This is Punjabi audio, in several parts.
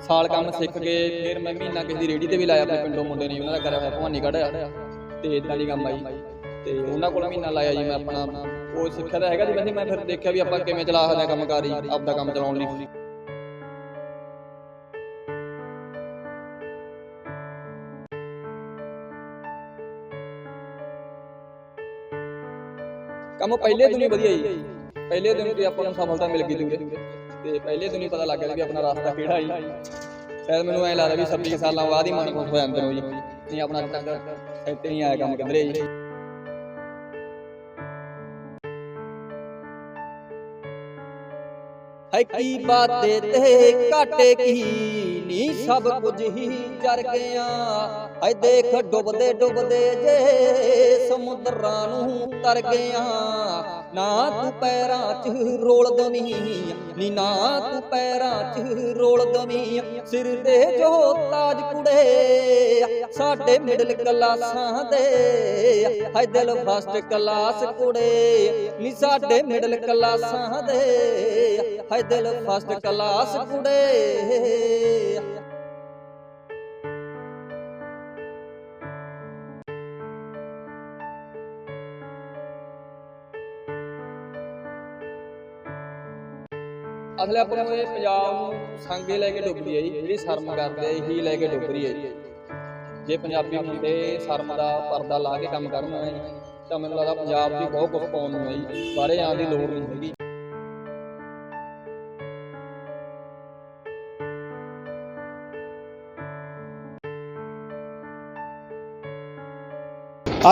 ਸਾਲ ਕੰਮ ਸਿੱਖ ਕੇ ਫਿਰ ਮੈਂ ਮਹੀਨਾ ਕਿਸੇ ਦੀ ਰੇੜੀ ਤੇ ਵੀ ਲਾਇਆ ਆਪਣੇ ਪਿੰਡੋਂ ਮੁੰਡੇ ਨੇ, ਉਹਨਾਂ ਦਾ ਕਰਿਆ ਹੋਇਆ ਭਵਾਨੀ ਕੱਢਿਆ ਤੇ ਇਦਾਂ ਦੀ ਕੰਮ ਆਈ। ਤੇ ਉਹਨਾਂ ਕੋਲ ਮਹੀਨਾ ਲਾਇਆ ਜੀ ਮੈਂ ਆਪਣਾ। ਉਹ ਸਿੱਖਿਆ ਤਾਂ ਹੈਗਾ ਜੀ, ਵੈਸੇ ਮੈਂ ਫਿਰ ਦੇਖਿਆ ਵੀ ਆਪਾਂ ਕਿਵੇਂ ਚਲਾ ਸਕਦੇ ਕੰਮ ਕੰਮਕਾਰੀ ਆਪਦਾ ਕੰਮ ਚਲਾਉਣ ਲਈ। ਕੰਮ ਪਹਿਲੇ ਦਿਨ ਹੀ ਵਧੀਆ ਜੀ। ਪਹਿਲੇ ਦਿਨ ਤੇ ਆਪਾਂ ਨੂੰ ਸਫਲਤਾ ਮਿਲ ਗਈ ਜੂਰੇ ਤੇ ਪਹਿਲੇ ਦਿਨ ਹੀ ਪਤਾ ਲੱਗ ਗਿਆ ਵੀ ਆਪਣਾ ਰਸਤਾ ਕਿਹੜਾ ਜੀ ਸ਼ਾਇਦ ਮੈਨੂੰ ਐ ਲੱਗਦਾ ਵੀ 26 ਸਾਲਾਂ ਬਾਅਦ ਹੀ ਮਨ ਖੁਸ਼ ਹੋ ਜਾਂਦੇ ਜੀ। ਨਹੀਂ, ਆਪਣਾ ਤੱਕ ਸੈੱਟ ਨਹੀਂ ਆਇਆ ਕੰਮ ਕਿਧਰੇ ਜੀ। ਹੈ ਕੀ ਬਾਤੇ ਤੇ ਘਾਟੇ ਕੀ ਨੀ? ਸਭ ਕੁਝ ਹੀ ਜਰ ਗਿਆ। ਹੈ ਦੇਖ ਡੁੱਬਦੇ ਡੁੱਬਦੇ ਜੇ ਸਮੁੰਦਰਾਂ ਨੂੰ ਤਰ ਗਿਆ। ਨਾ ਤੂੰ ਪੈਰਾਂ 'ਚ ਰੋਲ ਦਵੀਂ ਨੀ ਨਾ ਤੂੰ ਪੈਰਾਂ 'ਚ ਰੋਲ ਦਵੀਂ ਸਿਰ ਤੇ ਜੋ ਤਾਜ ਕੁੜੇ ਸਾਡੇ ਮਿਡਲ ਕਲਾਸਾਂ ਦੇ ਹੈ ਦਿਲ ਫਸਟ ਕਲਾਸ ਕੁੜੇ ਨੀ ਸਾਡੇ ਮਿਡਲ ਕਲਾਸਾਂ ਦੇ ਹੈ ਦਿਲ ਫਸਟ ਕਲਾਸ ਕੁੜੇ ਅਸਲੇ ਆਪਾਂ ਨੂੰ ਇਹ ਪੰਜਾਬ ਨੂੰ ਸੰਗੇ ਲੈ ਕੇ ਡੁੱਬਦੀ ਹੈ ਜੀ, ਜਿਹੜੀ ਸ਼ਰਮ ਕਰਦੇ ਆ ਇਹੀ ਲੈ ਕੇ ਡੁੱਬ ਰਹੀ ਹੈ ਜੀ। ਜੇ ਪੰਜਾਬੀ ਮੁੰਡੇ ਸ਼ਰਮ ਦਾ ਪਰਦਾ ਲਾ ਕੇ ਕੰਮ ਕਰਨ ਹੈ ਤਾਂ ਮੈਨੂੰ ਲੱਗਦਾ ਪੰਜਾਬ ਦੀ ਬਹੁਤ ਕੁਝ ਪਾਉਣ ਨੂੰ ਹੈ ਜੀ ਬਾਹਰੇ ਆਉਣ ਦੀ ਲੋੜ ਨਹੀਂ ਹੈਗੀ।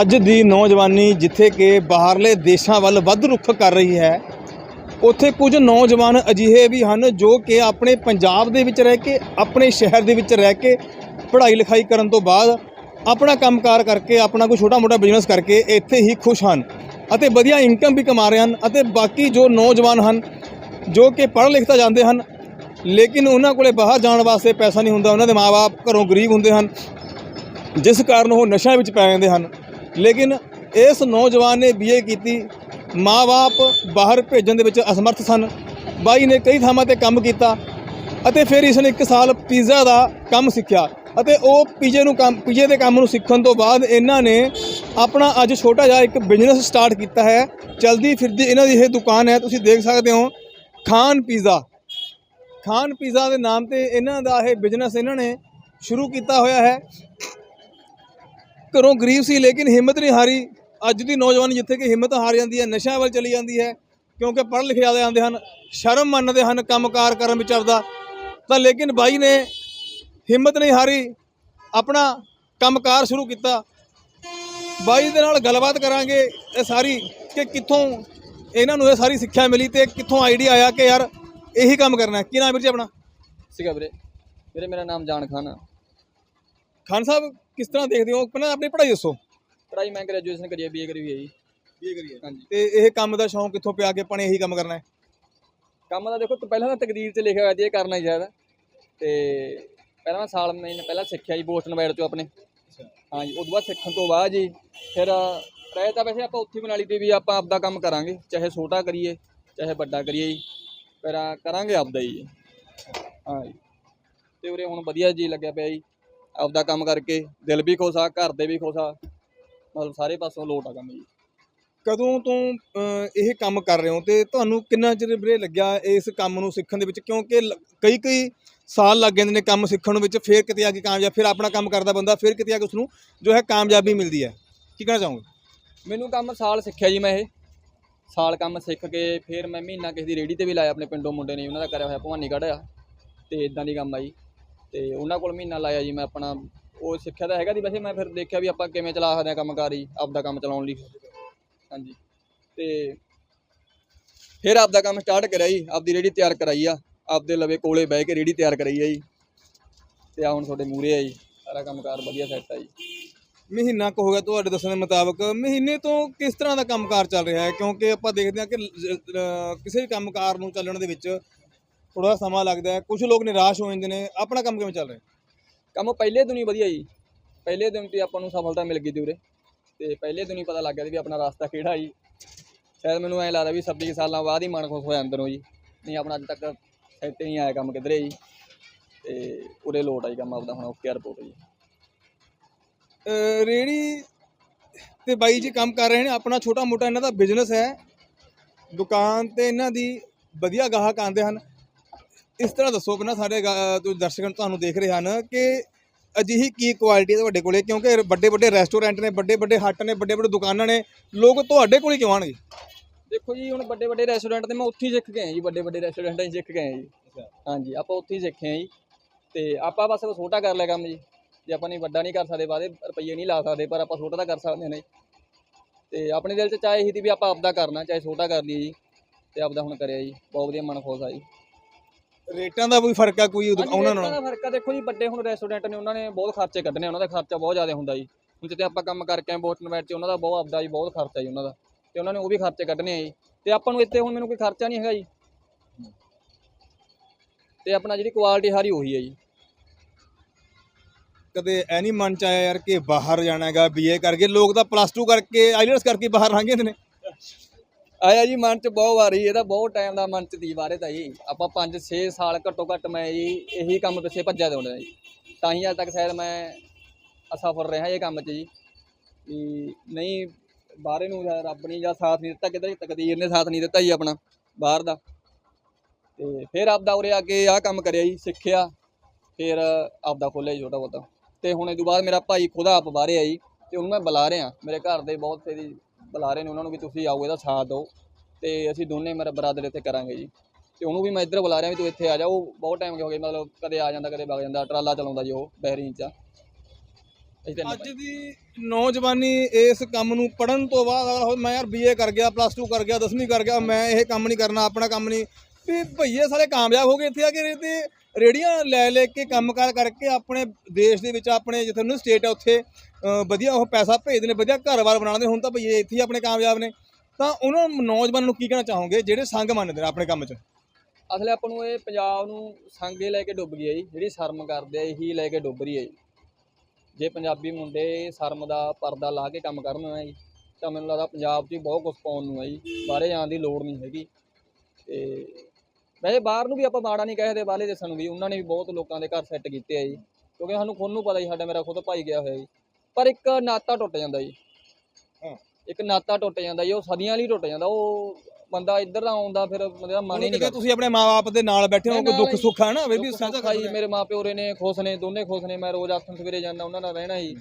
ਅੱਜ ਦੀ ਨੌਜਵਾਨੀ ਜਿੱਥੇ ਕਿ ਬਾਹਰਲੇ ਦੇਸ਼ਾਂ ਵੱਲ ਵੱਧ ਰੁੱਖ ਕਰ ਰਹੀ ਹੈ ਉੱਥੇ ਕੁਝ ਨੌਜਵਾਨ ਅਜਿਹੇ ਵੀ ਹਨ ਜੋ ਕਿ ਆਪਣੇ ਪੰਜਾਬ ਦੇ ਵਿੱਚ ਰਹਿ ਕੇ, ਆਪਣੇ ਸ਼ਹਿਰ ਦੇ ਵਿੱਚ ਰਹਿ ਕੇ ਪੜ੍ਹਾਈ ਲਿਖਾਈ ਕਰਨ ਤੋਂ ਬਾਅਦ ਆਪਣਾ ਕੰਮਕਾਰ ਕਰਕੇ, ਆਪਣਾ ਕੋਈ ਛੋਟਾ ਮੋਟਾ ਬਿਜ਼ਨਸ ਕਰਕੇ ਇੱਥੇ ਹੀ ਖੁਸ਼ ਹਨ ਅਤੇ ਵਧੀਆ ਇਨਕਮ ਵੀ ਕਮਾ ਰਹੇ ਹਨ ਅਤੇ ਬਾਕੀ ਜੋ ਨੌਜਵਾਨ ਹਨ ਜੋ ਕਿ ਪੜ੍ਹ ਲਿਖ ਤਾਂ ਜਾਂਦੇ ਹਨ, ਲੇਕਿਨ ਉਹਨਾਂ ਕੋਲੇ ਬਾਹਰ ਜਾਣ ਵਾਸਤੇ ਪੈਸਾ ਨਹੀਂ ਹੁੰਦਾ, ਉਹਨਾਂ ਦੇ ਮਾਪੇ ਘਰੋਂ ਗਰੀਬ ਹੁੰਦੇ ਹਨ, ਜਿਸ ਕਾਰਨ ਉਹ ਨਸ਼ਿਆਂ ਵਿੱਚ ਪੈ ਜਾਂਦੇ ਹਨ। ਲੇਕਿਨ ਇਸ ਨੌਜਵਾਨ ਨੇ ਬੀਏ ਕੀਤੀ ਮਾਪੇ ਬਾਹਰ ਭੇਜਣ ਦੇ ਵਿੱਚ ਅਸਮਰਥ ਸਨ। ਬਾਈ ਨੇ ਕਈ ਥਾਵਾਂ ਤੇ ਕੰਮ ਕੀਤਾ ਅਤੇ ਫਿਰ ਇਸ ਨੇ 1 ਸਾਲ ਪੀਜ਼ਾ ਦਾ ਕੰਮ ਸਿੱਖਿਆ ਅਤੇ ਉਹ ਪੀਜ਼ੇ ਨੂੰ ਕੰਮ, ਪੀਜ਼ੇ ਦੇ ਕੰਮ ਨੂੰ ਸਿੱਖਣ ਤੋਂ ਬਾਅਦ ਇਹਨਾਂ ਨੇ ਆਪਣਾ ਅੱਜ ਛੋਟਾ ਜਿਹਾ ਇੱਕ ਬਿਜ਼ਨਸ ਸਟਾਰਟ ਕੀਤਾ ਹੈ। ਚਲਦੀ ਫਿਰਦੀ ਇਹਨਾਂ ਦੀ ਇਹ ਦੁਕਾਨ ਹੈ, ਤੁਸੀਂ ਦੇਖ ਸਕਦੇ ਹੋ, ਖਾਨ ਪੀਜ਼ਾ। ਖਾਨ ਪੀਜ਼ਾ ਦੇ ਨਾਮ ਤੇ ਇਹਨਾਂ ਦਾ ਇਹ ਬਿਜ਼ਨਸ ਇਹਨਾਂ ਨੇ ਸ਼ੁਰੂ ਕੀਤਾ ਹੋਇਆ ਹੈ। ਘਰੋਂ ਗਰੀਬ ਸੀ ਲੇਕਿਨ ਹਿੰਮਤ ਨਹੀਂ ਹਾਰੀ। ਅੱਜ ਦੀ ਨੌਜਵਾਨ ਜਿੱਥੇ ਕਿ ਹਿੰਮਤ ਹਾਰ ਜਾਂਦੀ ਹੈ ਨਸ਼ਿਆਂ ਵੱਲ ਚਲੀ ਜਾਂਦੀ ਹੈ ਕਿਉਂਕਿ ਪੜ੍ਹ ਲਿਖੇ ਜ਼ਿਆਦਾ ਆਉਂਦੇ ਹਨ ਸ਼ਰਮ ਮੰਨਦੇ ਹਨ ਕੰਮਕਾਰ ਕਰਨ ਵਿੱਚ ਆਪਦਾ। ਤਾਂ ਲੇਕਿਨ ਬਾਈ ਨੇ ਹਿੰਮਤ ਨਹੀਂ ਹਾਰੀ ਆਪਣਾ ਕੰਮਕਾਰ ਸ਼ੁਰੂ ਕੀਤਾ। ਬਾਈ ਦੇ ਨਾਲ ਗੱਲਬਾਤ ਕਰਾਂਗੇ ਇਹ ਸਾਰੀ ਕਿ ਕਿੱਥੋਂ ਇਹਨਾਂ ਨੂੰ ਇਹ ਸਾਰੀ ਸਿੱਖਿਆ ਮਿਲੀ ਤੇ ਕਿੱਥੋਂ ਆਈਡੀਆ ਆਇਆ ਕਿ ਯਾਰ ਇਹੀ ਕੰਮ ਕਰਨਾ ਹੈ। ਕੀ ਨਾਮ ਵੀਰ ਜੀ ਆਪਣਾ? ਸੀਗਾ ਵੀਰੇ। ਵੀਰੇ ਮੇਰਾ ਨਾਮ ਜਾਨ ਖਾਨ ਆ। ਖਾਨ ਸਾਹਿਬ ਕਿਸ ਤਰ੍ਹਾਂ ਦੇਖਦੇ ਹੋ? ਪਹਿਲਾਂ ਆਪਣੀ ਪੜ੍ਹਾਈ ਦੱਸੋ। ਪੜ੍ਹਾਈ ਮੈਂ ਗ੍ਰੈਜੂਏਸ਼ਨ ਕਰੀ ਹੈ ਬੀਏ ਕਰੀ ਹੋਈ ਹੈ ਜੀ। ਕੀ ਕਰੀਏ ਹਾਂਜੀ। ਤੇ ਇਹ ਕੰਮ ਦਾ ਸ਼ੌਂਕ ਕਿੱਥੋਂ ਪਿਆ ਕਿ ਆਪਾਂ ਨੇ ਇਹੀ ਕੰਮ ਕਰਨਾ ਹੈ? ਕੰਮ ਦਾ ਦੇਖੋ ਪਹਿਲਾਂ ਤਾਂ ਤਕਦੀਰ 'ਚ ਲਿਖਿਆ ਹੋਇਆ ਸੀ ਇਹ ਕਰਨਾ ਹੀ ਚਾਹੀਦਾ ਤੇ ਪਹਿਲਾਂ ਮੈਂ ਸਾਲ ਮਹੀਨੇ ਪਹਿਲਾਂ ਸਿੱਖਿਆ ਜੀ ਬੋਸਟਨ ਵਾਈਡ ਤੋਂ ਆਪਣੇ। ਹਾਂਜੀ ਉਦੋਂ ਬਾਅਦ ਸਿੱਖਣ ਤੋਂ ਬਾਅਦ ਜੀ ਫਿਰ ਰਹਿ ਤਾਂ ਵੈਸੇ ਆਪਾਂ ਉੱਥੇ ਬਣਾ ਲਈ ਤੇ ਵੀ ਆਪਾਂ ਆਪਦਾ ਕੰਮ ਕਰਾਂਗੇ ਚਾਹੇ ਛੋਟਾ ਕਰੀਏ ਚਾਹੇ ਵੱਡਾ ਕਰੀਏ ਜੀ। ਫਿਰ ਕਰਾਂਗੇ ਆਪਦਾ ਹੀ ਜੀ। ਹਾਂ ਜੀ ਤੇ ਉਰੇ ਹੁਣ ਵਧੀਆ ਜੀ ਲੱਗਿਆ ਪਿਆ ਜੀ ਆਪਦਾ ਕੰਮ ਕਰਕੇ ਦਿਲ ਵੀ ਖੁਸ਼ ਆ ਘਰ ਦੇ ਵੀ ਖੁਸ਼ ਆ। ਮਤਲਬ ਸਾਰੇ ਪਾਸੋਂ ਲੋਟ ਆ ਕੰਮ ਜੀ। ਕਦੋਂ ਤੋਂ ਅਹ, ਇਹ ਕੰਮ ਕਰ ਰਹੇ ਹੋ ਤੇ ਤੁਹਾਨੂੰ ਕਿੰਨਾ ਚਿਰ ਵੀਰੇ ਲੱਗਿਆ ਇਸ ਕੰਮ ਨੂੰ ਸਿੱਖਣ ਦੇ ਵਿੱਚ? ਕਿਉਂਕਿ ਕਈ ਕਈ ਸਾਲ ਲੱਗ ਜਾਂਦੇ ਨੇ ਕੰਮ ਸਿੱਖਣ ਨੂੰ ਵਿੱਚ ਫਿਰ ਕਿਤੇ ਆ ਕੇ ਕਾਮਯਾਬ ਫਿਰ ਆਪਣਾ ਕੰਮ ਕਰਦਾ ਬੰਦਾ ਫਿਰ ਕਿਤੇ ਆ ਕੇ ਉਸ ਨੂੰ ਜੋ ਹੈ ਕਾਮਯਾਬੀ ਮਿਲਦੀ ਹੈ। ਕੀ ਕਹਿਣਾ ਚਾਹੋਗੇ? ਮੈਨੂੰ ਕੰਮ ਸਾਲ ਸਿੱਖਿਆ ਜੀ ਮੈਂ ਇਹ। ਸਾਲ ਕੰਮ ਸਿੱਖ ਕੇ ਫਿਰ ਮੈਂ ਮਹੀਨਾ ਕਿਸੇ ਦੀ ਰੇੜੀ ਤੇ ਵੀ ਲਾਇਆ ਆਪਣੇ ਪਿੰਡੋਂ ਮੁੰਡੇ ਨੇ ਉਹਨਾਂ ਦਾ ਕਰਿਆ ਹੋਇਆ ਭਵਾਨੀ ਕੱਢਿਆ ਤੇ ਇਦਾਂ ਦੀ ਕੰਮ ਆਈ ਤੇ ਉਹਨਾਂ ਕੋਲ ਮਹੀਨਾ ਲਾਇਆ ਜੀ ਮੈਂ ਆਪਣਾ ਉਹ ਸਿੱਖਿਆ ਤਾਂ ਹੈਗਾ ਦੀ ਵੈਸੇ, ਮੈਂ ਫਿਰ ਦੇਖਿਆ ਵੀ ਆਪਾਂ ਕਿਵੇਂ ਚਲਾ ਸਕਦੇ ਹਾਂ ਕੰਮਕਾਰੀ, ਆਪਦਾ ਕੰਮ ਚਲਾਉਣ ਲਈ। ਹਾਂਜੀ। ਤੇ ਫਿਰ ਆਪਦਾ ਕੰਮ ਸਟਾਰਟ ਕਰਿਆ ਜੀ, ਆਪਦੀ ਰੇੜੀ ਤਿਆਰ ਕਰਾਈ ਆ। ਆਪਦੇ ਲਵੇ ਕੋਲੇ ਬਹਿ ਕੇ ਰੇੜੀ ਤਿਆਰ ਕਰਾਈ ਆ ਜੀ। ਤੇ ਆ ਹੁਣ ਤੁਹਾਡੇ ਮੂਰੇ ਆ ਜੀ, ਸਾਰਾ ਕੰਮਕਾਰ ਵਧੀਆ ਸੈੱਟ ਆ ਜੀ। ਮਹੀਨਾ ਕੁ ਹੋ ਗਿਆ ਤੁਹਾਡੇ ਦੱਸਣ ਦੇ ਮੁਤਾਬਕ, ਮਹੀਨੇ ਤੋਂ ਕਿਸ ਤਰ੍ਹਾਂ ਦਾ ਕੰਮਕਾਰ ਚੱਲ ਰਿਹਾ ਹੈ? ਕਿਉਂਕਿ ਆਪਾਂ ਦੇਖਦੇ ਹਾਂ ਕਿ ਲ- ਕਿਸੇ ਵੀ ਕੰਮਕਾਰ ਨੂੰ ਚੱਲਣ ਦੇ ਵਿੱਚ ਥੋੜਾ ਸਮਾਂ ਲੱਗਦਾ ਹੈ ਕੁਝ ਲੋਕ ਨਿਰਾਸ਼ ਹੋ ਜਾਂਦੇ ਨੇ। ਆਪਣਾ ਕੰਮ ਕਿਵੇਂ ਚੱਲ ਰਿਹਾ ਕੰਮ ਪਹਿਲੇ ਦਿਨ ਹੀ ਵਧੀਆ ਜੀ। ਪਹਿਲੇ ਦਿਨ ਤੇ ਆਪਾਂ ਨੂੰ ਸਫਲਤਾ ਮਿਲ ਗਈ ਦੀ ਉਰੇ। ਤੇ ਪਹਿਲੇ ਦਿਨ ਹੀ ਪਤਾ ਲੱਗ ਗਿਆ ਸੀ ਵੀ ਆਪਣਾ ਰਸਤਾ ਕਿਹੜਾ ਜੀ। ਸ਼ਾਇਦ ਮੈਨੂੰ ਐ ਲੱਗਦਾ ਵੀ 26 ਸਾਲਾਂ ਬਾਅਦ ਹੀ ਮਨ ਖੁਸ਼ ਹੋਇਆ ਅੰਦਰੋਂ ਜੀ। ਨਹੀਂ, ਆਪਣਾ ਅੱਜ ਤੱਕ ਸੈੱਟ ਨਹੀਂ ਆਇਆ ਕੰਮ ਕਿਧਰੇ ਜੀ। ਤੇ ਉਰੇ ਲੋਟ ਆ ਜੀ ਕੰਮ ਆਪਦਾ ਹੁਣ ਓਕੇ ਰਿਪੋਰਟ ਜੀ। ਅਹ ਰੇਹੜੀ ਤੇ ਬਾਈ ਜੀ ਕੰਮ ਕਰ ਰਹੇ ਨੇ। ਆਪਣਾ ਛੋਟਾ ਮੋਟਾ ਇਹਨਾਂ ਦਾ ਬਿਜ਼ਨਸ ਹੈ। ਦੁਕਾਨ ਤੇ ਇਹਨਾਂ ਦੀ ਵਧੀਆ ਗਾਹਕ ਆਉਂਦੇ ਹਨ। ਇਸ ਤਰ੍ਹਾਂ ਦੱਸੋ ਪਹਿਲਾਂ ਸਾਡੇ ਦਰਸ਼ਕ ਤੁਹਾਨੂੰ ਦੇਖ ਰਹੇ ਹਨ ਕਿ ਅਜਿਹੀ ਕੀ ਕੁਆਲਿਟੀ ਹੈ ਤੁਹਾਡੇ ਕੋਲੇ? ਕਿਉਂਕਿ ਵੱਡੇ ਵੱਡੇ ਰੈਸਟੋਰੈਂਟ ਨੇ ਵੱਡੇ ਵੱਡੇ ਹੱਟ ਨੇ ਵੱਡੇ ਵੱਡੇ ਦੁਕਾਨਾਂ ਨੇ ਲੋਕ ਤੁਹਾਡੇ ਕੋਲੇ ਕਿਉਂ ਆਉਣਗੇ? ਦੇਖੋ ਜੀ ਹੁਣ ਵੱਡੇ ਵੱਡੇ ਰੈਸਟੋਰੈਂਟ ਤੇ ਮੈਂ ਉੱਥੇ ਹੀ ਸਿੱਖ ਆਇਆ ਜੀ ਵੱਡੇ ਵੱਡੇ ਰੈਸਟੋਰੈਂਟਾਂ 'ਚ ਸਿੱਖ ਆਇਆ ਜੀ। ਹਾਂਜੀ ਆਪਾਂ ਉੱਥੇ ਹੀ ਸਿੱਖੇ ਆ ਜੀ। ਤੇ ਆਪਾਂ ਬਸ ਛੋਟਾ ਕਰ ਲਿਆ ਕੰਮ ਜੀ। ਜੇ ਆਪਾਂ ਨਹੀਂ ਵੱਡਾ ਨਹੀਂ ਕਰ ਸਕਦੇ ਬਾਦੇ ਰੁਪਈਏ ਨਹੀਂ ਲਾ ਸਕਦੇ ਪਰ ਆਪਾਂ ਛੋਟਾ ਤਾਂ ਕਰ ਸਕਦੇ ਨੇ ਤੇ ਆਪਣੇ ਦਿਲ 'ਚ ਚਾਹੇ ਇਹੀ ਸੀ ਵੀ ਆਪਾਂ ਆਪਦਾ ਕਰਨਾ ਚਾਹੇ ਛੋਟਾ ਕਰ ਲਈਏ ਜੀ। ਤੇ ਆਪਦਾ ਹੁਣ ਕਰਿਆ ਜੀ ਬਹੁਤ ਵਧੀਆ ਮਨ ਖੁਸ਼ ਆ ਜੀ। ਰੇਟਾਂ ਦਾ ਕੋਈ ਫ਼ਰਕ ਆ ਕੋਈ ਉਦ- ਉਹਨਾਂ ਨਾਲ। ਦਾ ਫ਼ਰਕ ਆ। ਦੇਖੋ ਜੀ ਵੱਡੇ ਹੁਣ ਰੈਸਟੋਰੈਂਟ ਨੇ ਉਹਨਾਂ ਨੇ ਬਹੁਤ ਖਰਚੇ ਕੱਢਣੇ ਉਹਨਾਂ ਦਾ ਖਰਚਾ ਬਹੁਤ ਜ਼ਿਆਦਾ ਹੁੰਦਾ ਜੀ। ਹੁਣ ਜਿੱਤੇ ਆਪਾਂ ਕੰਮ ਕਰਕੇ ਆਏ ਬੋਸਟਨ ਵੈਟ 'ਚ ਉਹਨਾਂ ਦਾ ਬਹੁਤ ਆਪਦਾ ਜੀ ਬਹੁਤ ਖਰਚਾ ਜੀ ਉਹਨਾਂ ਦਾ। ਤੇ ਉਹਨਾਂ ਨੇ ਉਹ ਵੀ ਖਰਚੇ ਕੱਢਣੇ ਆ ਜੀ। ਤੇ ਆਪਾਂ ਨੂੰ ਇੱਥੇ ਹੁਣ ਮੈਨੂੰ ਕੋਈ ਖਰਚਾ ਨਹੀਂ ਹੈਗਾ ਜੀ। ਤੇ ਆਪਣਾ ਜਿਹੜੀ ਕੁਆਲਿਟੀ ਸਾਰੀ ਉਹੀ ਹੈ ਜੀ। ਕਦੇ ਐ ਨਹੀਂ ਮਨ ਚ ਆਇਆ ਯਾਰ ਕਿ ਬਾਹਰ ਜਾਣਾ ਹੈਗਾ ਬੀਏ ਕਰਕੇ। ਲੋਕ ਤਾਂ ਪਲੱਸ 2 ਕਰਕੇ ਆਈਲੈਟਸ ਕਰਕੇ ਬਾਹਰ ਲੰਘ ਜਾਂਦੇ ਨੇ। ਆਇਆ ਜੀ ਮਨ 'ਚ ਬਹੁਤ ਵਾਰੀ ਇਹਦਾ ਬਹੁਤ ਟਾਈਮ ਦਾ ਮਨ 'ਚ ਦੀ ਬਾਰੇ ਤਾਂ ਜੀ। ਆਪਾਂ 5-6 ਸਾਲ ਘੱਟੋ ਘੱਟ ਮੈਂ ਜੀ ਇਹੀ ਕੰਮ ਪਿੱਛੇ ਭੱਜਿਆ ਦੇ ਹੁੰਦਾ ਜੀ। ਤਾਂ ਹੀ ਅੱਜ ਤੱਕ ਸ਼ਾਇਦ ਮੈਂ ਅਸਫਲ ਰਿਹਾ ਇਹ ਕੰਮ 'ਚ ਜੀ। ਵੀ ਨਹੀਂ, ਬਾਹਰੇ ਨੂੰ ਰੱਬ ਨੇ ਜਾਂ ਸਾਥ ਨਹੀਂ ਦਿੱਤਾ ਕਿਤੇ, ਤਕਦੀਰ ਨੇ ਸਾਥ ਨਹੀਂ ਦਿੱਤਾ ਜੀ ਆਪਣਾ, ਬਾਹਰ ਦਾ। ਤੇ ਫਿਰ ਆਪਦਾ ਉਰੇ ਆ ਕੇ ਆਹ ਕੰਮ ਕਰਿਆ ਜੀ, ਸਿੱਖਿਆ, ਫਿਰ ਆਪਦਾ ਖੋਲਿਆ ਜੀ ਛੋਟਾ ਬਹੁਤਾ ਤੇ ਹੁਣ ਇਹ ਤੋਂ ਬਾਅਦ ਮੇਰਾ ਭਾਈ ਖੁਦ ਆਪ ਬਾਹਰੇ ਆ ਜੀ, ਤੇ ਉਹਨੂੰ ਮੈਂ ਬੁਲਾ ਰਿਹਾ। ਮੇਰੇ ਘਰ ਦੇ ਬਹੁਤ ਤੇਰੀ ਬੁਲਾ ਰਹੇ ਨੇ ਉਹਨਾਂ ਨੂੰ ਵੀ ਤੁਸੀਂ ਆਓ, ਇਹਦਾ ਸਾਥ ਦਿਓ ਤੇ ਅਸੀਂ ਦੋਨੇ ਮੇਰਾ ਬਰਾਦਰ ਇੱਥੇ ਕਰਾਂਗੇ ਜੀ। ਤੇ ਉਹਨੂੰ ਵੀ ਮੈਂ ਇੱਧਰ ਬੁਲਾ ਰਿਹਾ ਵੀ ਤੂੰ ਇੱਥੇ ਆ ਜਾ, ਉਹ ਬਹੁਤ ਟਾਈਮ ਹੋ ਗਿਆ ਮਤਲਬ ਕਦੇ ਆ ਜਾਂਦਾ, ਕਦੇ ਵਗ ਜਾਂਦਾ, ਟਰਾਲਾ ਚਲਾਉਂਦਾ ਜੀ ਉਹ ਬਹਿਰੀਨ ਚ। ਅੱਜ ਦੀ ਨੌਜਵਾਨੀ ਇਸ ਕੰਮ ਨੂੰ ਪੜਨ ਤੋਂ ਬਾਅਦ ਮੈਂ ਯਾਰ ਬੀਏ ਕਰ ਗਿਆ ਪਲੱਸ 2 ਕਰ ਗਿਆ 10ਵੀਂ ਕਰ ਗਿਆ, ਮੈਂ ਇਹ ਕੰਮ ਨਹੀਂ ਕਰਨਾ, ਆਪਣਾ ਕੰਮ ਨਹੀਂ। ਵੀ ਭਈਏ, ਸਾਰੇ ਕਾਮਯਾਬ ਹੋ ਗਏ ਇੱਥੇ ਆ ਕੇ ਰੇ- ਤੇ ਰੇੜੀਆਂ ਲੈ ਲੈ ਕੇ ਕੰਮਕਾਰ ਕਰਕੇ ਆਪਣੇ ਦੇਸ਼ ਦੇ ਵਿੱਚ ਆਪਣੇ ਜਿੱਥੇ ਉਹਨਾਂ ਸਟੇਟ ਆ ਉੱਥੇ ਵਧੀਆ ਉਹ ਪੈਸਾ ਭੇਜਦੇ ਨੇ, ਵਧੀਆ ਘਰ-ਬਾਰ ਬਣਾਉਂਦੇ ਹੁਣ ਤਾਂ ਭਈਏ ਇੱਥੇ ਹੀ ਆਪਣੇ ਕਾਮਯਾਬ ਨੇ। ਤਾਂ ਉਹਨਾਂ ਨੌਜਵਾਨਾਂ ਨੂੰ ਕੀ ਕਹਿਣਾ ਚਾਹੋਗੇ, ਜਿਹੜੇ ਸੰਗ ਮੰਨਦੇ ਨੇ ਆਪਣੇ ਕੰਮ 'ਚ? ਅਸਲੇ ਆਪਾਂ ਨੂੰ ਇਹ ਪੰਜਾਬ ਨੂੰ ਸੰਗੇ ਲੈ ਕੇ ਡੁੱਬ ਗਈ ਹੈ ਜੀ, ਜਿਹੜੀ ਸ਼ਰਮ ਕਰਦੇ ਆ, ਇਹੀ ਲੈ ਕੇ ਡੁੱਬ ਰਹੀ ਹੈ ਜੀ। ਜੇ ਪੰਜਾਬੀ ਮੁੰਡੇ ਸ਼ਰਮ ਦਾ ਪਰਦਾ ਲਾ ਕੇ ਕੰਮ ਕਰਨ ਨਾ ਜੀ, ਤਾਂ ਮੈਨੂੰ ਲੱਗਦਾ ਪੰਜਾਬ 'ਚ ਹੀ ਬਹੁਤ ਕੁਝ ਪਾਉਣ ਨੂੰ ਹੈ ਜੀ, ਬਾਹਰੇ ਜਾਣ ਦੀ ਲੋੜ ਨਹੀਂ ਹੈਗੀ। ਤੇ ਵੈਸੇ ਬਾਹਰ ਨੂੰ ਵੀ ਆਪਾਂ ਮਾੜਾ ਨਹੀਂ ਕਹਿਦੇ ਬਾਹਲੇ ਦੇਸ਼ਾਂ ਨੂੰ ਵੀ। ਉਹਨਾਂ ਨੇ ਵੀ ਬਹੁਤ ਲੋਕਾਂ ਦੇ ਘਰ ਸੈੱਟ ਕੀਤੇ ਆ ਜੀ। ਕਿਉਂਕਿ ਸਾਨੂੰ ਖੁਦ ਨੂੰ ਪਤਾ ਜੀ ਸਾਡਾ ਮੇਰਾ ਖੁਦ ਭਾਈ ਗਿਆ ਹੋਇਆ ਜੀ। ਪਰ ਇੱਕ ਨਾਤਾ ਟੁੱਟ ਜਾਂਦਾ ਜੀ। ਹਾਂ। ਇੱਕ ਨਾਤਾ ਟੁੱਟ ਜਾਂਦਾ ਜੀ ਉਹ ਸਦੀਆਂ ਲਈ ਟੁੱਟ ਜਾਂਦਾ। ਉਹ ਬੰਦਾ ਇੱਧਰ ਦਾ ਆਉਂਦਾ ਫਿਰ ਬੰਦੇ ਦਾ ਮਨ ਹੀ ਨਹੀਂ ਕਿ ਤੁਸੀਂ ਆਪਣੇ ਮਾਪੇ ਦੇ ਨਾਲ ਬੈਠੇ ਹੋ ਕੋਈ ਦੁੱਖ ਸੁੱਖ ਹੈ ਨਾ ਵੀ ਦੁੱਖ ਸਾਂਝਾ ਕਰਦੇ ਮੇਰੇ ਮਾਪਿਓ ਰੇ ਨੇ ਖੁਸ਼ ਨੇ ਦੋਨੇ ਖੁਸ਼ ਨੇ ਮੈਂ ਰੋਜ਼ ਆਥਣ ਸਵੇਰੇ ਜਾਂਦਾ ਉਹਨਾਂ ਨਾਲ ਰਹਿਣਾ ਜੀ।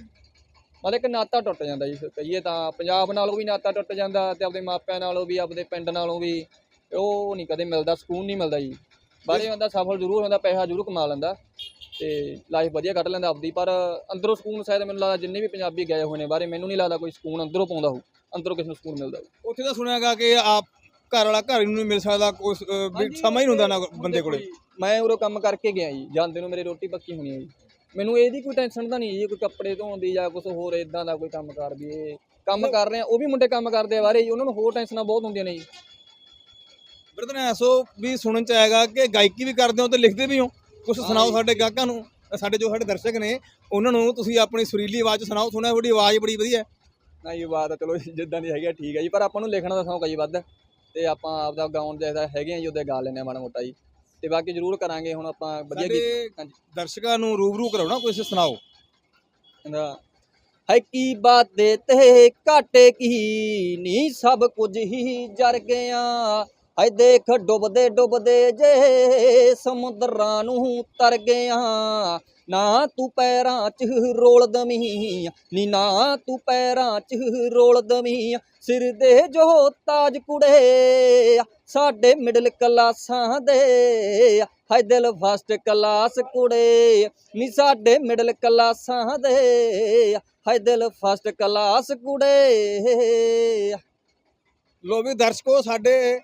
ਮਤਲਬ ਇੱਕ ਨਾਤਾ ਟੁੱਟ ਜਾਂਦਾ ਜੀ ਕਹੀਏ ਤਾਂ। ਪੰਜਾਬ ਨਾਲੋਂ ਵੀ ਨਾਤਾ ਟੁੱਟ ਜਾਂਦਾ ਤੇ ਆਪਦੇ ਮਾਪਿਆਂ ਨਾਲੋਂ ਵੀ ਆਪਦੇ ਪਿੰਡ ਨਾਲੋਂ ਵੀ। ਉਹ ਨਹੀਂ ਕਦੇ ਮਿਲਦਾ ਸਕੂਨ ਨਹੀਂ ਮਿਲਦਾ ਜੀ। ਬਾਹਰੇ ਬੰਦਾ ਸਫਲ ਜ਼ਰੂਰ ਹੁੰਦਾ ਪੈਸਾ ਜ਼ਰੂਰ ਕਮਾ ਲੈਂਦਾ ਤੇ ਲਾਈਫ ਵਧੀਆ ਕੱਢ ਲੈਂਦਾ ਆਪਦੀ ਪਰ ਅੰਦਰੋਂ ਸਕੂਨ ਸ਼ਾਇਦ ਮੈਨੂੰ ਲੱਗਦਾ ਜਿੰਨੇ ਵੀ ਪੰਜਾਬੀ ਗਏ ਹੋਏ ਨੇ ਬਾਹਰੇ ਮੈਨੂੰ ਨਹੀਂ ਲੱਗਦਾ ਕੋਈ ਸਕੂਨ ਅੰਦਰੋਂ ਪਾਉਂਦਾ ਹੋਊ ਅੰਦਰੋਂ ਕਿਸੇ ਨੂੰ ਸਕੂਨ ਮਿਲਦਾ ਹੋਊ। ਉੱਥੇ ਤਾਂ ਸੁਣਿਆਗਾ ਕਿ ਆਪ ਘਰ ਵਾਲਾ ਘਰ ਨੂੰ ਨਹੀਂ ਮਿਲ ਸਕਦਾ ਕੋਈ ਸਮਾਂ ਹੀ ਨਹੀਂ ਹੁੰਦਾ ਨਾ ਬੰਦੇ ਕੋਲੇ। ਮੈਂ ਉਰੋਂ ਕੰਮ ਕਰਕੇ ਗਿਆ ਜੀ ਜਾਂਦੇ ਨੂੰ ਮੇਰੀ ਰੋਟੀ ਪੱਕੀ ਹੋਣੀ ਹੈ ਜੀ। ਮੈਨੂੰ ਇਹਦੀ ਕੋਈ ਟੈਨਸ਼ਨ ਤਾਂ ਨਹੀਂ ਜੀ ਕੋਈ ਕੱਪੜੇ ਧੋਣ ਦੀ ਜਾਂ ਕੁਝ ਹੋਰ ਇਦਾਂ ਦਾ ਕੋਈ ਕੰਮ ਕਰ ਵੀ ਇਹ ਕੰਮ ਕਰ ਰਹੇ ਆ ਉਹ ਵੀ ਮੁੰਡੇ ਕੰਮ ਕਰਦੇ ਆ ਬਾਹਰੇ ਜੀ ਉਹਨਾਂ ਨੂੰ ਹੋਰ ਟੈਨਸ਼ਨਾਂ ਬਹੁਤ ਹੁੰਦੀਆਂ ਨੇ ਜੀ। ਬਰਦਰ ਐਸੋ ਵੀ ਸੁਣਨ ਚ ਆਏਗਾ ਕਿ ਗਾਇਕੀ ਵੀ ਕਰਦੇ ਹੋ ਤੇ ਲਿਖਦੇ ਵੀ ਹੋ। ਕੁਝ ਸੁਣਾਓ ਸਾਡੇ ਗਾਹਕਾਂ ਨੂੰ ਸਾਡੇ ਜੋ ਸਾਡੇ ਦਰਸ਼ਕ ਨੇ ਉਹਨਾਂ ਨੂੰ ਤੁਸੀਂ ਆਪਣੀ ਸੁਰੀਲੀ ਆਵਾਜ਼ ਸੁਣਾਓ ਸੁਣਿਆ ਤੁਹਾਡੀ ਆਵਾਜ਼ ਬੜੀ ਵਧੀਆ ਹੈ। ਨਾ ਇਹ ਬਾਤ ਆ, ਚਲੋ ਜਿੱਦਾਂ ਦੀ ਹੈਗੀ ਆ ਠੀਕ ਹੈ ਜੀ ਪਰ ਆਪਾਂ ਨੂੰ ਲਿਖਣ ਦਾ ਸ਼ੌਂਕ ਆ ਜੀ ਵੱਧ ਤੇ ਆਪਾਂ ਆਪਦਾ ਗਾਉਣ ਦੇ ਹੈਗੇ ਆ ਜੀ ਉਹਦੇ ਗਾ ਲੈਂਦੇ ਆ ਮਾੜਾ ਮੋਟਾ ਜੀ। ਤੇ ਬਾਕੀ ਜ਼ਰੂਰ ਕਰਾਂਗੇ ਹੁਣ ਆਪਾਂ ਵਧੀਆ ਗੀਤ ਸਾਡੇ ਹਾਂਜੀ। ਦਰਸ਼ਕਾਂ ਨੂੰ ਰੂਬਰੂ ਕਰਾਉਣਾ ਕੁਝ ਸੁਣਾਓ। ਕਹਿੰਦਾ ਹੈ ਕੀ ਬਾਤੇ ਤੇ ਘਾਟੇ ਕੀ ਨੀ ਸਭ ਕੁਝ ਹੀ ਜਰ ਗਿਆ। ਹੈ ਦੇਖ ਡੁੱਬਦੇ ਡੁੱਬਦੇ ਜੇ ਸਮੁੰਦਰਾਂ ਨੂੰ ਤਰ ਗਿਆ। ਨਾ ਤੂੰ ਪੈਰਾਂ 'ਚ ਰੋਲ ਦਮੀ ਨੀ ਨਾ ਤੂੰ ਪੈਰਾਂ 'ਚ ਰੋਲ ਦਮੀ ਸਿਰ ਦੇ ਜੋ ਤਾਜ ਕੁੜੇ ਸਾਡੇ ਮਿਡਲ ਕਲਾਸਾਂ ਦੇ, ਹਾਏ ਦਿਲ ਫਸਟ ਕਲਾਸ ਕੁੜੇ। ਨੀ ਸਾਡੇ ਮਿਡਲ ਕਲਾਸਾਂ ਦੇ, ਹਾਏ ਦਿਲ ਫਸਟ ਕਲਾਸ ਕੁੜੇ। ਲੋ ਵੀ ਦਰਸ਼ਕੋ, ਸਾਡੇ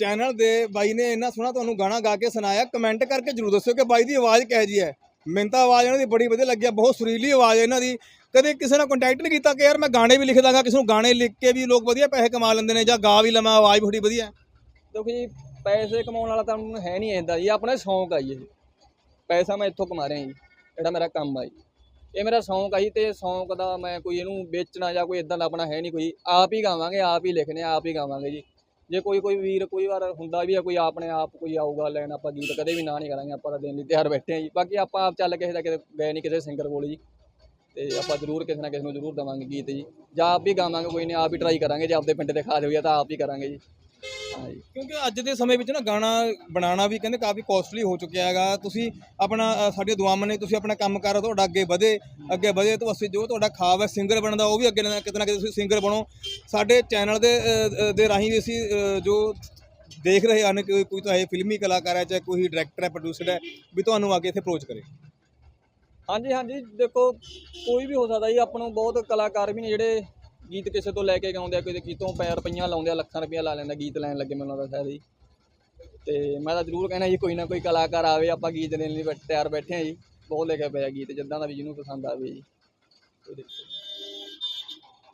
ਚੈਨਲ ਦੇ ਬਾਈ ਨੇ ਇੰਨਾ ਸੋਹਣਾ ਤੁਹਾਨੂੰ ਗਾਣਾ ਗਾ ਕੇ ਸੁਣਾਇਆ ਕਮੈਂਟ ਕਰਕੇ ਜਰੂਰ ਦੱਸਿਓ ਕਿ ਬਾਈ ਦੀ ਆਵਾਜ਼ ਕਿਹੋ ਜੀ ਹੈ। ਮੈਨੂੰ ਤਾਂ ਆਵਾਜ਼ ਇਹਨਾਂ ਦੀ ਬੜੀ ਵਧੀਆ ਲੱਗੀ ਆ, ਬਹੁਤ ਸੁਰੀਲੀ ਆਵਾਜ਼ ਹੈ ਇਹਨਾਂ ਦੀ। ਕਦੇ ਕਿਸੇ ਨਾਲ ਕੰਟੈਕਟ ਨਹੀਂ ਕੀਤਾ ਕਿ ਯਾਰ ਮੈਂ ਗਾਣੇ ਵੀ ਲਿਖ ਦਾਂਗਾ, ਕਿਸੇ ਨੂੰ ਗਾਣੇ ਲਿਖ ਕੇ ਵੀ ਲੋਕ ਵਧੀਆ ਪੈਸੇ ਕਮਾ ਲੈਂਦੇ ਨੇ ਜਾਂ ਗਾ ਵੀ ਲਵਾਂ, ਆਵਾਜ਼ ਵੀ ਬੜੀ ਵਧੀਆ ਦੇਖੋ ਜੀ, ਪੈਸੇ ਕਮਾਉਣ ਵਾਲਾ ਤਾਂ ਹੈ ਨਹੀਂ ਇਹਦਾ ਜੀ ਆਪਣਾ ਸ਼ੌਂਕ ਆ ਜੀ। ਪੈਸਾ ਮੈਂ ਇੱਥੋਂ ਕਮਾ ਰਿਹਾ ਜੀ, ਜਿਹੜਾ ਮੇਰਾ ਕੰਮ ਆ ਜੀ। ਇਹ ਮੇਰਾ ਸ਼ੌਂਕ ਆ ਜੀ ਤੇ ਸ਼ੌਂਕ ਦਾ ਮੈਂ ਕੋਈ ਇਹਨੂੰ ਵੇਚਣਾ ਜਾਂ ਕੋਈ ਇਦਾਂ ਦਾ ਆਪਣਾ ਹੈ ਨਹੀਂ ਕੋਈ। ਆਪ ਹੀ ਗਾਵਾਂਗੇ, ਆਪ ਹੀ ਲਿਖਣੇ, ਆਪ ਹੀ ਗਾਵਾਂਗੇ ਜੀ। ਜੇ ਕੋਈ ਕੋਈ ਵੀਰ ਕੋਈ ਵਾਰ ਹੁੰਦਾ ਵੀ ਆ, ਕੋਈ ਆਪਣੇ ਆਪ ਕੋਈ ਆਊਗਾ ਲੈਣ, ਆਪਾਂ ਗੀਤ ਕਦੇ ਵੀ ਨਾ ਨਹੀਂ ਕਰਾਂਗੇ, ਆਪਾਂ ਤਾਂ ਦੇਣ ਲਈ ਤਿਆਰ ਬੈਠੇ ਆ ਜੀ। ਬਾਕੀ ਆਪਾਂ ਆਪ ਚੱਲ ਕਿਸੇ ਦਾ ਕਿਤੇ ਗਏ ਨਹੀਂ ਕਿਸੇ ਸਿੰਗਰ ਕੋਲ ਜੀ। ਤੇ ਆਪਾਂ ਜ਼ਰੂਰ ਕਿਸੇ ਨਾ ਕਿਸੇ ਨੂੰ ਜ਼ਰੂਰ ਦਵਾਂਗੇ ਗੀਤ ਜੀ। ਜਾਂ ਆਪ ਵੀ ਗਾਵਾਂਗੇ, ਕੋਈ ਨਹੀਂ, ਆਪ ਹੀ ਟਰਾਈ ਕਰਾਂਗੇ, ਜੇ ਆਪਦੇ ਪਿੰਡ ਦੇ ਖਾਸ ਹੋਈਆ ਤਾਂ ਆਪ ਹੀ ਕਰਾਂਗੇ ਜੀ। ਹਾਂ ਜੀ ਕਿਉਂਕਿ ਅੱਜ ਦੇ ਸਮੇਂ ਵਿੱਚ ਨਾ ਗਾਣਾ ਬਣਾਉਣਾ ਵੀ ਕਹਿੰਦੇ ਕਾਫੀ ਕੋਸਟਲੀ ਹੋ ਚੁੱਕਿਆ ਹੈਗਾ। ਤੁਸੀਂ ਆਪਣਾ ਅ, ਸਾਡੀਆਂ ਦੁਆਵਾਂ ਨੇ ਤੁਸੀਂ ਆਪਣਾ ਕੰਮ ਕਰ ਤੁਹਾਡਾ ਅੱਗੇ ਵਧੇ ਅੱਗੇ ਵਧੇ ਤਾਂ ਅਸੀਂ ਜੋ ਤੁਹਾਡਾ ਖਾਬ ਹੈ ਸਿੰਗਰ ਬਣਨ ਦਾ ਉਹ ਵੀ ਅੱਗੇ ਨਾ ਕਿਤੇ ਨਾ ਕਿਤੇ ਤੁਸੀਂ ਸਿੰਗਰ ਬਣੋ। ਸਾਡੇ ਚੈਨਲ ਦੇ ਅ, ਅ, ਦੇ ਰਾਹੀਂ ਵੀ ਅਸੀਂ ਅ, ਜੋ ਦੇਖ ਰਹੇ ਹਨ ਕਿ ਕੋਈ ਤਾਂ ਇਹ ਫਿਲਮੀ ਕਲਾਕਾਰ ਹੈ ਚਾਹੇ ਕੋਈ ਡਾਇਰੈਕਟਰ ਹੈ ਪ੍ਰੋਡਿਊਸਰ ਹੈ ਵੀ ਤੁਹਾਨੂੰ ਆ ਕੇ ਇੱਥੇ ਅਪਰੋਚ ਕਰੇ। ਹਾਂਜੀ ਹਾਂਜੀ ਦੇਖੋ ਕੋਈ ਵੀ ਹੋ ਸਕਦਾ ਜੀ ਆਪਾਂ ਨੂੰ ਬਹੁਤ ਕਲਾਕਾਰ ਵੀ ਨੇ ਜਿਹੜੇ ਗੀਤ ਕਿਸੇ ਤੋਂ ਲੈ ਕੇ ਗਾਉਂਦੇ ਆ ਕਿਸੇ ਕਿਤੋਂ ਪੈਰ ਰੁਪਈਆਂ ਲਾਉਂਦੇ ਆ, ਲੱਖਾਂ ਰੁਪਈਆ ਲਾ ਲੈਂਦਾ, ਗੀਤ ਲੈਣ ਲੱਗੇ ਮੈਨੂੰ ਲੱਗਦਾ ਸ਼ਾਇਦ ਜੀ ਤੇ ਮੈਂ ਤਾਂ ਜ਼ਰੂਰ ਕਹਿਣਾ ਜੀ, ਕੋਈ ਨਾ ਕੋਈ ਕਲਾਕਾਰ ਆਵੇ, ਆਪਾਂ ਗੀਤ ਦੇਣ ਲਈ ਬੈ- ਤਿਆਰ ਬੈਠੇ ਆ ਜੀ। ਬਹੁਤ ਲੈ ਕੇ ਪਿਆ ਗੀਤ, ਜਿੱਦਾਂ ਦਾ ਵੀ ਜਿਹਨੂੰ ਪਸੰਦ ਆਵੇ ਜੀ।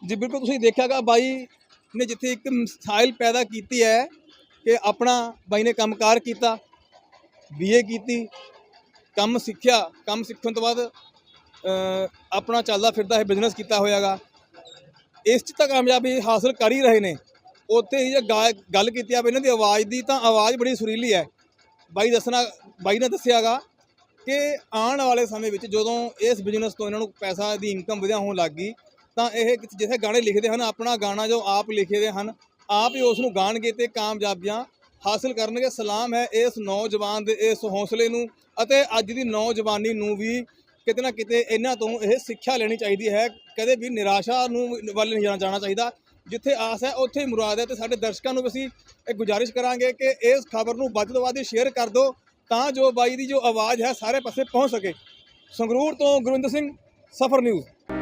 ਜੀ, ਬਿਲਕੁਲ ਤੁਸੀਂ ਦੇਖਿਆਗਾ ਬਾਈ ਨੇ ਜਿੱਥੇ ਇੱਕ ਮਿਸਾਈਲ ਪੈਦਾ ਕੀਤੀ ਹੈ ਕਿ ਆਪਣਾ ਬਾਈ ਨੇ ਕੰਮਕਾਰ ਕੀਤਾ ਬੀਏ ਕੀਤੀ, ਕੰਮ ਸਿੱਖਿਆ, ਕੰਮ ਸਿੱਖਣ ਤੋਂ ਬਾਅਦ ਆਪਣਾ ਚੱਲਦਾ ਫਿਰਦਾ ਇਹ ਬਿਜ਼ਨਸ ਕੀਤਾ ਹੋਇਆਗਾ ਇਸ 'ਚ ਤਾਂ ਕਾਮਯਾਬੀ ਹਾਸਲ ਕਰ ਹੀ ਰਹੇ ਨੇ। ਉੱਥੇ ਹੀ ਜੇ ਗਾ- ਗੱਲ ਕੀਤੀ ਆ ਇਹਨਾਂ ਦੀ ਆਵਾਜ਼ ਦੀ ਤਾਂ ਆਵਾਜ਼ ਬੜੀ ਸੁਰੀਲੀ ਹੈ। ਬਾਈ ਦੱਸਣਾ, ਬਾਈ ਨੇ ਦੱਸਿਆਗਾ ਕਿ ਆਉਣ ਵਾਲੇ ਸਮੇਂ ਵਿੱਚ ਜਦੋਂ ਇਸ ਬਿਜ਼ਨਸ ਤੋਂ ਇਹਨਾਂ ਨੂੰ ਪੈਸਾ ਦੀ ਇਨਕਮ ਵਧਿਆ ਹੋਣ ਲੱਗ ਗਈ, ਤਾਂ ਇਹ ਕਿਤੇ- ਜਿੱਥੇ ਗਾਣੇ ਲਿਖਦੇ ਹਨ, ਆਪਣਾ ਗਾਣਾ ਜੋ ਆਪ ਲਿਖਦੇ ਹਨ, ਆਪ ਹੀ ਉਸ ਨੂੰ ਗਾਣਗੇ ਤੇ ਕਾਮਯਾਬੀਆਂ ਹਾਸਲ ਕਰਨਗੇ। ਸਲਾਮ ਹੈ ਇਸ ਨੌਜਵਾਨ ਦੇ ਇਸ ਹੌਸਲੇ ਨੂੰ ਅਤੇ ਅੱਜ ਦੀ ਨੌਜਵਾਨੀ ਨੂੰ ਵੀ ਕਿਤੇ ਨਾ ਕਿਤੇ ਇਹਨਾਂ ਤੋਂ ਇਹ ਸਿੱਖਿਆ ਲੈਣੀ ਚਾਹੀਦੀ ਹੈ, ਕਦੇ ਵੀ ਨਿਰਾਸ਼ਾ ਨੂੰ ਵੱਲ ਨਹੀਂ ਜਾਣਾ ਜਾਣਾ ਚਾਹੀਦਾ। ਜਿੱਥੇ ਆਸ ਹੈ, ਉੱਥੇ ਹੀ ਮੁਰਾਦ ਹੈ ਤੇ ਸਾਡੇ ਦਰਸ਼ਕਾਂ ਨੂੰ ਵੀ ਅਸੀਂ ਇਹ ਗੁਜ਼ਾਰਿਸ਼ ਕਰਾਂਗੇ ਕਿ ਇਸ ਖਬਰ ਨੂੰ ਵੱਧ ਤੋਂ ਵੱਧ ਸ਼ੇਅਰ ਕਰ ਦਿਓ, ਤਾਂ ਜੋ ਬਾਈ ਦੀ ਜੋ ਆਵਾਜ਼ ਹੈ, ਸਾਰੇ ਪਾਸੇ ਪਹੁੰਚ ਸਕੇ। ਸੰਗਰੂਰ ਤੋਂ ਗੁਰਵਿੰਦਰ ਸਿੰਘ, ਸਫਰ ਨਿਊਜ਼।